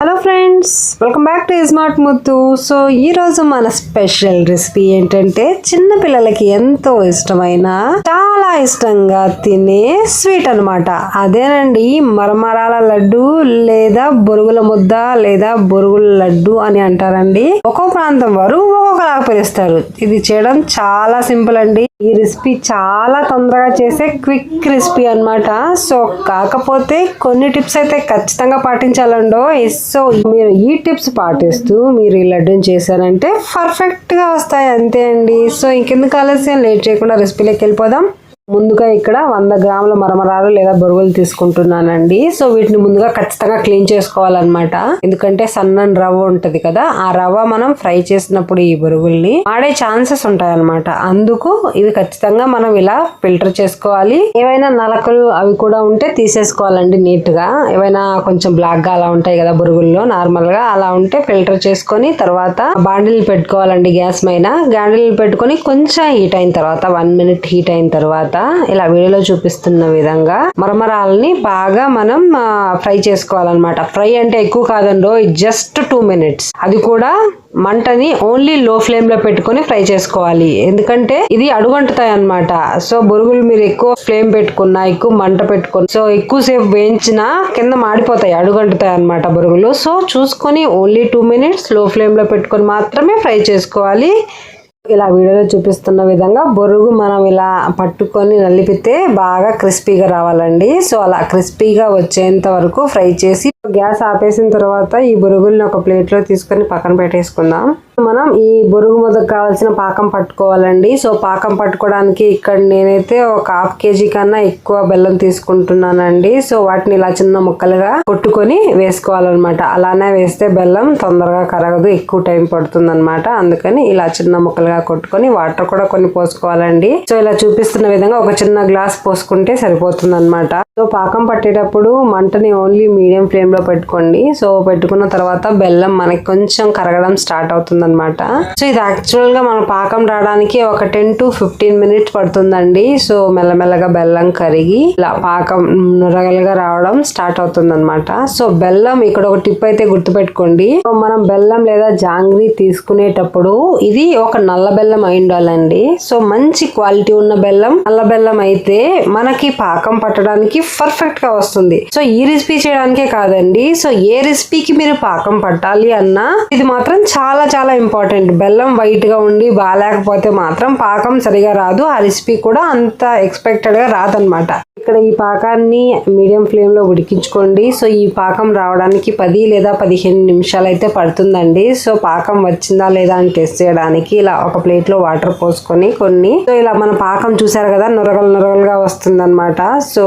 Hello friends welcome back to smart Muthu so ఈ రోజు మన స్పెషల్ రెసిపీ ఏంటంటే చిన్న పిల్లలకి ఎంతో ఇష్టమైన ఇష్టంగా తినే స్వీట్ అన్నమాట. అదేనండి మరమరాల లడ్డు లేదా బొరుగుల ముద్ద లేదా బొరుగుల లడ్డు అని అంటారండి. ఒక్కో ప్రాంతం వారు ఒక్కొక్కలాగా పిలుస్తారు. ఇది చేయడం చాలా సింపుల్ అండి. ఈ రెసిపీ చాలా తొందరగా చేసే క్విక్ రెసిపీ అన్నమాట. సో కాకపోతే కొన్ని టిప్స్ అయితే ఖచ్చితంగా పాటించాలండో. సో మీరు ఈ టిప్స్ పాటిస్తూ మీరు ఈ లడ్డూని చేశారంటే పర్ఫెక్ట్గా వస్తాయి అంతే అండి. సో ఇంకెందుకు ఆలస్యం? లేట్ చేయకుండా రెసిపీలోకి వెళ్ళిపోదాం. ముందుగా ఇక్కడ వంద గ్రాముల మరమరాలు లేదా బొరుగులు తీసుకుంటున్నానండి. సో వీటిని ముందుగా ఖచ్చితంగా క్లీన్ చేసుకోవాలన్నమాట. ఎందుకంటే సన్నని రవ్వ ఉంటది కదా ఆ రవ్వ మనం ఫ్రై చేసినప్పుడు ఈ బొరుగుల్ని ఆడే ఛాన్సెస్ ఉంటాయన్నమాట. అందుకు ఇవి ఖచ్చితంగా మనం ఇలా ఫిల్టర్ చేసుకోవాలి. ఏవైనా నలకలు అవి కూడా ఉంటే తీసేసుకోవాలండి నీట్గా ఏవైనా కొంచెం బ్లాక్గా అలా ఉంటాయి కదా బొరుగుల్లో నార్మల్గా అలా ఉంటే ఫిల్టర్ చేసుకొని తర్వాత బాండిల్ పెట్టుకోవాలండి గ్యాస్ పైన. గ్యాండిల్ పెట్టుకొని కొంచెం హీట్ అయిన తర్వాత వన్ మినిట్ హీట్ అయిన తర్వాత ఇలా వీడియోలో చూపిస్తున్న విధంగా మరమరాలని బాగా మనం ఫ్రై చేసుకోవాలన్నమాట. ఫ్రై అంటే ఎక్కువ కాదండో జస్ట్ టూ మినిట్స్ అది కూడా మంటని ఓన్లీ లో ఫ్లేమ్లో పెట్టుకొని ఫ్రై చేసుకోవాలి. ఎందుకంటే ఇది అడుగంటుతాయి అన్నమాట. సో బొరుగులు మీరు ఎక్కువ ఫ్లేమ్ పెట్టుకున్నా ఎక్కువ మంట పెట్టుకున్నా సో ఎక్కువసేపు వేయించినా కింద మాడిపోతాయి అడుగంటుతాయి అన్నమాట బొరుగులు. సో చూసుకొని ఓన్లీ టూ మినిట్స్లో ఫ్లేమ్లో పెట్టుకొని మాత్రమే ఫ్రై చేసుకోవాలి. ఇలా వీడియోలో చూపిస్తున్న విధంగా బొరుగు మనం ఇలా పట్టుకొని నలిపితే బాగా క్రిస్పీగా రావాలండి. సో అలా క్రిస్పీగా వచ్చేంత వరకు ఫ్రై చేసి గ్యాస్ ఆపేసిన తర్వాత ఈ బొరుగుల్ని ఒక ప్లేట్లో తీసుకొని పక్కన పెట్టేసుకుందాం. మనం ఈ బొరుగు ముద్దకు కావాల్సిన పాకం పట్టుకోవాలండి. సో పాకం పట్టుకోవడానికి ఇక్కడ నేనైతే ఒక హాఫ్ కేజీ కన్నా ఎక్కువ బెల్లం తీసుకుంటున్నానండి. సో వాటిని ఇలా చిన్న ముక్కలుగా కొట్టుకొని వేసుకోవాలన్నమాట. అలానే వేస్తే బెల్లం తొందరగా కరగదు ఎక్కువ టైం పడుతుంది అనమాట అందుకని ఇలా చిన్న ముక్కలుగా కొట్టుకొని వాటర్ కూడా కొన్ని పోసుకోవాలండి. సో ఇలా చూపిస్తున్న విధంగా ఒక చిన్న గ్లాస్ పోసుకుంటే సరిపోతుంది అనమాట సో పాకం పట్టేటప్పుడు మంటని ఓన్లీ మీడియం ఫ్లేమ్లో పెట్టుకోండి. సో పెట్టుకున్న తర్వాత బెల్లం మనకి కొంచెం కరగడం స్టార్ట్ అవుతుంది అనమాట సో ఇది యాక్చువల్గా మన పాకం రావడానికి ఒక టెన్ టు ఫిఫ్టీన్ మినిట్స్ పడుతుందండి. సో మెల్లమెల్లగా బెల్లం కరిగి ఇలా పాకం నురగలుగా రావడం స్టార్ట్ అవుతుంది అనమాట సో బెల్లం ఇక్కడ ఒక టిప్ అయితే గుర్తుపెట్టుకోండి. మనం బెల్లం లేదా జాంగ్రీ తీసుకునేటప్పుడు ఇది ఒక నల్ల బెల్లం అయి ఉండాలండి. సో మంచి క్వాలిటీ ఉన్న బెల్లం నల్ల బెల్లం అయితే మనకి పాకం పట్టడానికి పర్ఫెక్ట్గా వస్తుంది. సో ఈ రెసిపీ చేయడానికే కాదండి. సో ఏ రెసిపీకి మీరు పాకం పట్టాలి అన్నా ఇది మాత్రం చాలా చాలా ఇంపార్టెంట్ బెల్లం వైట్గా ఉండి బాగాలేకపోతే మాత్రం పాకం సరిగా రాదు. ఆ రెసిపీ కూడా అంత ఎక్స్పెక్టెడ్గా రాదనమాట ఇక్కడ ఈ పాకాన్ని మీడియం ఫ్లేమ్లో ఉడికించుకోండి. సో ఈ పాకం రావడానికి పది లేదా పదిహేను నిమిషాలు అయితే పడుతుందండి. సో పాకం వచ్చిందా లేదా అని టెస్ట్ చేయడానికి ఇలా ఒక ప్లేట్లో వాటర్ పోసుకొని కొన్ని. సో ఇలా మన పాకం చూసారు కదా నొరగలు నొరగలుగా వస్తుందన్నమాట. సో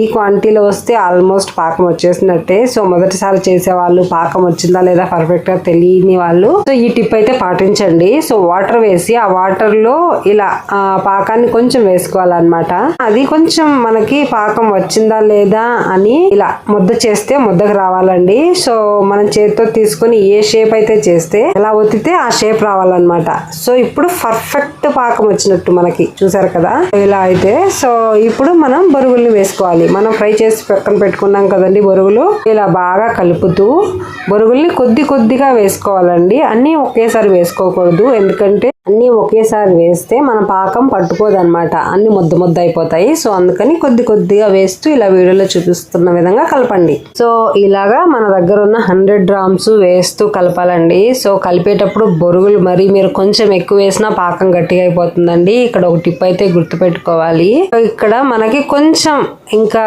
ఈ క్వాంటిటీలో వస్తే ఆల్మోస్ట్ పాకం వచ్చేసినట్టే. సో మొదటిసారి చేసేవాళ్ళు పాకం వచ్చిందా లేదా పర్ఫెక్ట్గా తెలియని వాళ్ళు. సో ఈ టిప్ అయితే పాటించండి. సో వాటర్ వేసి ఆ వాటర్లో ఇలా ఆ పాకాన్ని కొంచెం వేసుకోవాలన్నమాట. అది కొంచెం మనకి పాకం వచ్చిందా లేదా అని ఇలా ముద్ద చేస్తే ముద్దకు రావాలండి. సో మనం చేతితో తీసుకొని ఏ షేప్ అయితే చేస్తే ఎలా ఒత్తితే ఆ షేప్ రావాలన్నమాట. సో ఇప్పుడు పర్ఫెక్ట్ పాకం వచ్చినట్టు మనకి చూసారు కదా? ఇలా అయితే సో ఇప్పుడు మనం బొరుగుల్ని వేసుకోవాలి. మనం ఫ్రై చేసి పక్కన పెట్టుకున్నాం కదండి బొరుగులు. ఇలా బాగా కలుపుతూ బొరుగుల్ని కొద్ది కొద్దిగా వేసుకోవాలండి. అన్నీ ఒకేసారి వేసుకోకూడదు. ఎందుకంటే అన్నీ ఒకేసారి వేస్తే మన పాకం పట్టుకోదు అనమాట అన్ని ముద్ద ముద్ద అయిపోతాయి. సో అందుకని కొద్ది కొద్దిగా వేస్తూ ఇలా వీడియోలో చూపిస్తున్న విధంగా కలపండి. సో ఇలాగా మన దగ్గర ఉన్న హండ్రెడ్ గ్రామ్స్ వేస్తూ కలపాలండి. సో కలిపేటప్పుడు బొరుగులు మరి మీరు కొంచెం ఎక్కువ వేసినా పాకం గట్టిగా అయిపోతుందండి. ఇక్కడ ఒక టిప్ అయితే గుర్తుపెట్టుకోవాలి. ఇక్కడ మనకి కొంచెం ఇంకా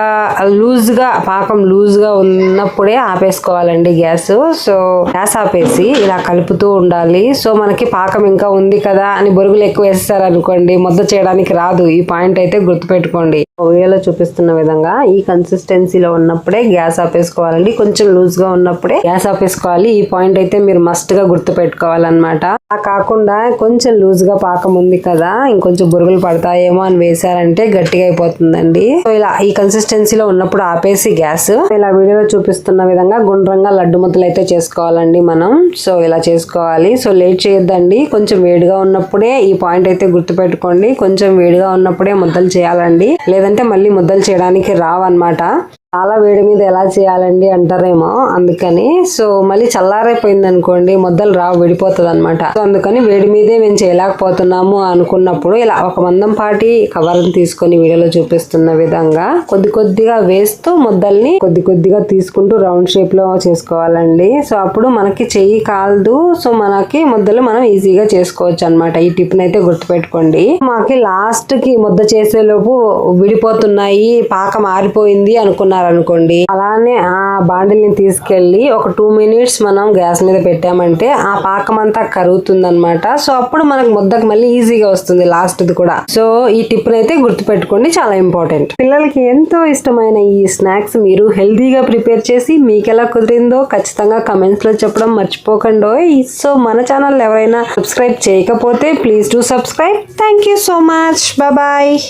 లూజ్గా పాకం లూజ్గా ఉన్నప్పుడే ఆపేసుకోవాలండి గ్యాస్. సో గ్యాస్ ఆపేసి ఇలా కలుపుతూ ఉండాలి. సో మనకి పాకం ఇంకా ఉంది కదా అని బొరుగులు ఎక్కువ వేస్తారు అనుకోండి ముద్ద చేయడానికి రాదు. ఈ పాయింట్ అయితే గుర్తుపెట్టుకోండి. వీడియోలో చూపిస్తున్న విధంగా ఈ కన్సిస్టెన్సీలో ఉన్నప్పుడే గ్యాస్ ఆపేసుకోవాలండి. కొంచెం లూజ్గా ఉన్నప్పుడే గ్యాస్ ఆపేసుకోవాలి. ఈ పాయింట్ అయితే మీరు మస్ట్గా గుర్తు పెట్టుకోవాలన్నమాట ఆ కాకుండా కొంచెం లూజ్గా పాకం ఉంది కదా ఇంకొంచెం బురుగులు పడతాయేమో అని వేసారంటే గట్టిగా అయిపోతుందండి. సో ఇలా ఈ కన్సిస్టెన్సీలో ఉన్నప్పుడు ఆపేసి గ్యాస్. ఇలా వీడియోలో చూపిస్తున్న విధంగా గుండ్రంగా లడ్డు ముద్దలు అయితే చేసుకోవాలండి మనం. సో ఇలా చేసుకోవాలి. సో లేట్ చేయొద్దండి. కొంచెం వేడిగా ఉన్నప్పుడే ఈ పాయింట్ అయితే గుర్తుపెట్టుకోండి. కొంచెం వేడిగా ఉన్నప్పుడే ముద్దలు చేయాలండి. లేదంటే మళ్ళీ ముద్దలు చేయడానికి రావన్నమాట. చాలా వేడి మీద ఎలా చేయాలండి అంటారేమో అందుకని. సో మళ్ళీ చల్లారైపోయింది అనుకోండి మొదలు రావు విడిపోతుంది అనమాట సో అందుకని వేడి మీదే మేము చేయలేకపోతున్నాము అనుకున్నప్పుడు ఇలా ఒక మందం పాటి కవర్ని తీసుకొని వీడియోలో చూపిస్తున్న విధంగా కొద్ది కొద్దిగా వేస్తూ ముద్దల్ని కొద్ది కొద్దిగా తీసుకుంటూ రౌండ్ షేప్లో చేసుకోవాలండి. సో అప్పుడు మనకి చెయ్యి కాలదు. సో మనకి ముద్దలు మనం ఈజీగా చేసుకోవచ్చు అనమాట ఈ టిప్ అయితే గుర్తుపెట్టుకోండి. మాకి లాస్ట్కి ముద్ద చేసే లోపు విడిపోతున్నాయి పాక మారిపోయింది అనుకోండి అలానే ఆ బాండిల్ని తీసుకెళ్ళి ఒక టూ మినిట్స్ మనం గ్యాస్ మీద పెట్టామంటే ఆ పాకం అంతా కరుగుతుంది అనమాట సో అప్పుడు మనకు ముద్దకు మళ్ళీ ఈజీగా వస్తుంది లాస్ట్ది కూడా. సో ఈ టిప్ అయితే గుర్తుపెట్టుకోండి చాలా ఇంపార్టెంట్. పిల్లలకి ఎంతో ఇష్టమైన ఈ స్నాక్స్ మీరు హెల్తీగా ప్రిపేర్ చేసి మీకు ఎలా కుదిరిందో ఖచ్చితంగా కమెంట్స్లో చెప్పడం మర్చిపోకండి సో మన ఛానల్ ఎవరైనా సబ్స్క్రైబ్ చేయకపోతే please to subscribe. Thank you so much. Bye.